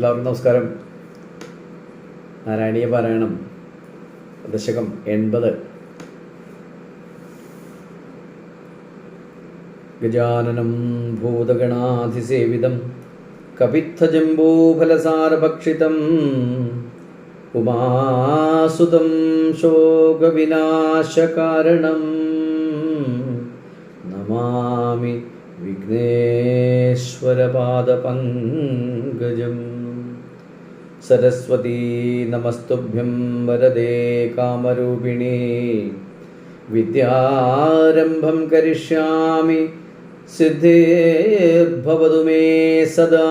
നമസ്കാരം. നാരായണീയ പാരായണം ദശകം എൺപത്. ഗജാനനം ഭൂതഗണാധിസേവിതം കപിത്ഥജംബൂഫലസാരഭക്ഷിതം ഉമാസുതം ശോകവിനാശകാരണം നമാമി വിഘ്നേശ്വരപാദപങ്കജം सरस्वती नमस्तुभ्यं वरदे കാമരൂപിണി विद्यारम्भं करिष्यामि सिद्धिर्भवतु मे सदा।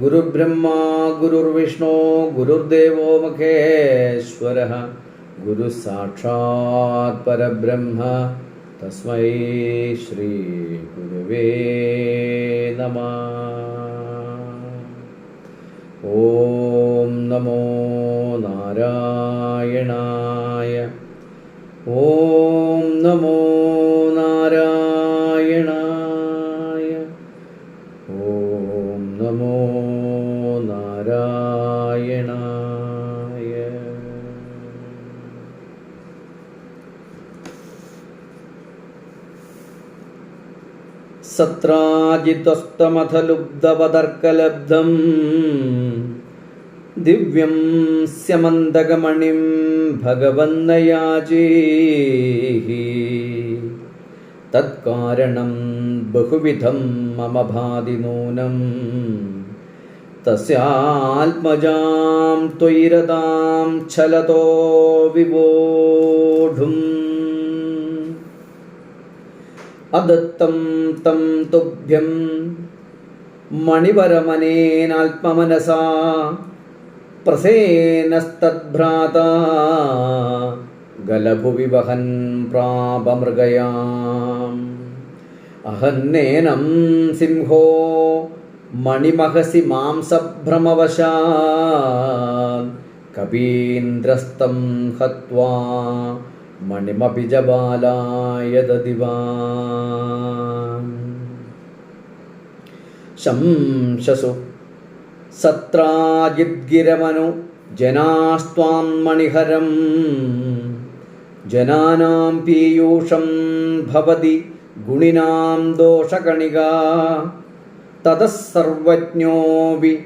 ഗുരുബ്രഹ്മാ ഗുരുർവിഷ്ണു ഗുരുർദേവോ महेश्वरः ഗുരു സാക്ഷാത് പരബ്രഹ്മ തസ്മൈ ശ്രീ ഗുരുവേ നമ ഓം നമോ നാരായണായ സത്രാജിത്വസ്തമഥലുബ്ധവതർക്കലബ്ധം ദിവ്യം സ്യമന്തകമണിം ഭഗവന്നയാജീ തത്കാരണം ബഹുവിധം മമ ഭാതി നൂനം. തസ്യാത്മജാം ത്വയിരതാം ഛലതോ വിവോഢും. അദത്തം തം തുഭ്യം. മണിവരമനേനാത്മമനസാ പ്രസേനസ്തദ്ഭ്രാത. ഗലഭുവി വഹൻ പ്രാപമൃഗയാം. അഹന്നേനം സിംഹോ. മണിമഹസി മാംസഭ്രമവശാ. കപീന്ദ്രസ്തം ഹത്വാ മണിമപി ജബാലായ ദദിവാൻ ശംശസു സത്രാജിദ്ഗിരമനു ജനാസ്ത്വാം മണിഹരം. ജനാനാം പീയൂഷം ഭവതി ഗുണിനാം ദോഷകണിക. തതഃ സർവജ്ഞോപി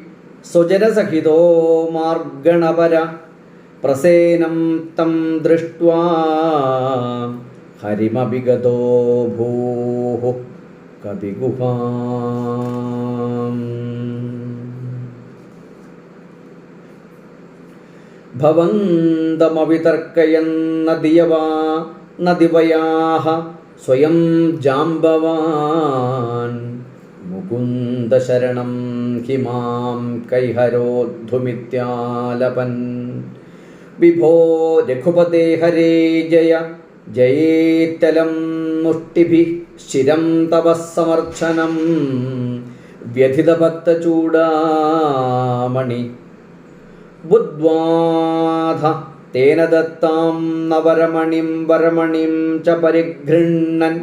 സ്വജനസഹിതോ മാർഗണപര. പ്രസേനം തം ദൃഷ്ട്വാ ഹരിമപി ഭൂഹു കവിഗുഹാം. ഭവന്തമവിതർക്കയന്ന നദിവയാഹ സ്വയം ജാംബവാൻ. മുകുന്ദശരണം ഹിമാം കൈഹരോദ്ധുമിത്യാലപൻ. വിഭോ രഘുപതേ ഹരേ ജയ. ജയേത്തലം മുഷ്ടിഭി ശിരം തവ സമർച്ചനം. വ്യഥിതഭക്തചൂടാമണി ബുദ്ധ്വാധ തേന ദത്താം നവരമണിം വരമണിം ച പരിഗൃണ്ണൻ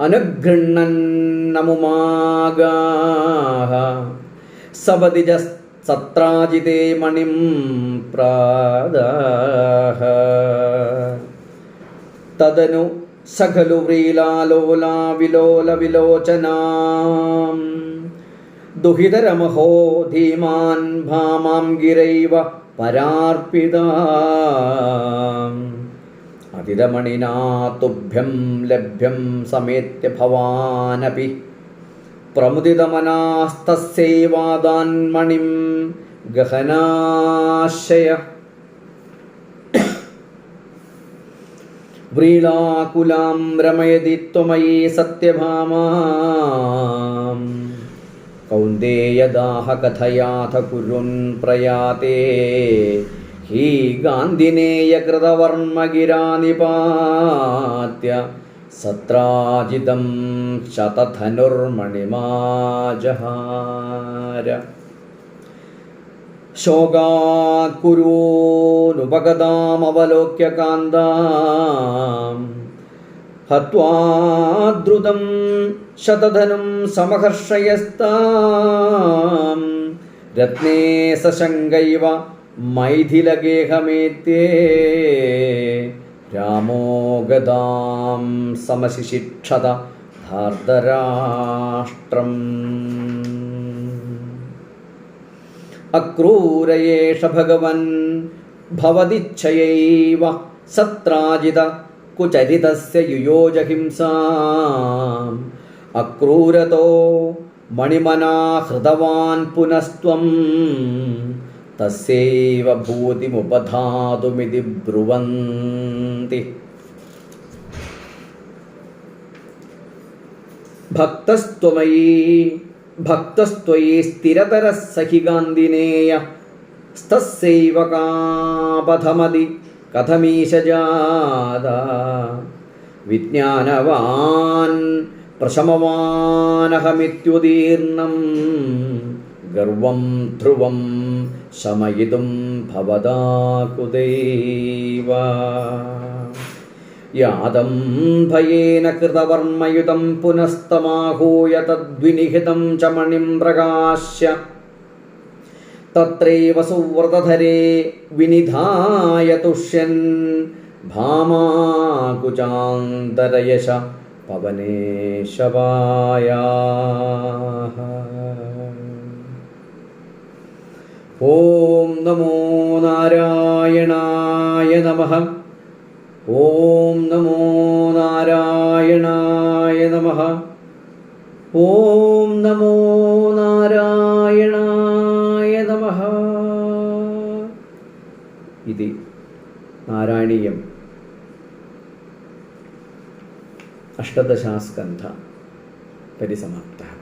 അനുഗൃണ്ണൻ നമുമാഗാഹ. സപതിജ സത്രാജിതേ മണിം പ്രാദാഹ. തദനു സഖലു വ്രീലാലോലാ വിലോല വിലോചനാം ദുഹിതരമഹോ ധീമാൻ ഭാമാം ഗിരൈവ പരാർപ്പിത. അതിതമണിനാ തുഭ്യം ലഭ്യം സമേത്യ ഭവാനപി. പ്രമുദിതമനാസ്തസ്യൈവാദാൻമണിം ഗഹനാശയ. വ്രീളാകുലാം രമയതി ത്വമയീ കൗന്ദേയദാഹ കഥയാഥ കുരുൻ പ്രയാതേ ഹീ ഗാന്ധിനേയകൃതവർമ്മഗിരാനിപാത്യ സത്രാജിതം ശതധനുർമണിമാജഹാര. ശോകാത് കുരൂനുപഗതാമവലോക്യ കാന്താം ഹത്വാദ്രുതം ശതധനും സമഹർഷയസ്താം. രത്നേ സശങ്കൈവ മൈഥിലഗേഹമേത്യേ. രാമോ ഗതാം സമശിശിക്ഷത ധാർദ്ധരാഷ്ട്രം. അക്രൂരയേഷ ഭഗവൻ ഭവതിച്ഛയൈവ സത്രാജിത കുചരിതസ്യ യുയോജഹിംസാം. അക്രൂരതോ മണിമനാ പുനസ്ത്വം तस्यैव भूतिमुपधातुमिति ब्रुवन्ति। भक्तस्त्वमयी भक्तस्त्वयि स्थिरतरः सखि गान्धिनेय स्तस्यैव कापथमदि कथमीशजादा विज्ञानवान् प्रशमवानहमित्युदीर्णम्। गर्व ध्रुव शमयितुं भवदाकुदैव यादं भयेन कृतवर्मयुतं पुनस्तमाहूय तद्विनिहितं चमणिं प्रकाश्य। तत्रैव सुव्रतधरे विनिधाय तुष्यन् भामाकुचान्तरयश पवने शवायाः। ഓം നമോ നാരായണായ നമഃ. ഓം നമോ നാരായണായ നമഃ. ഓം നമോ നാരായണായ നമഃ. ഇത് നാരായണീയം. അഷ്ടദശാസ്കന്ധ പരിസമാപ്തः.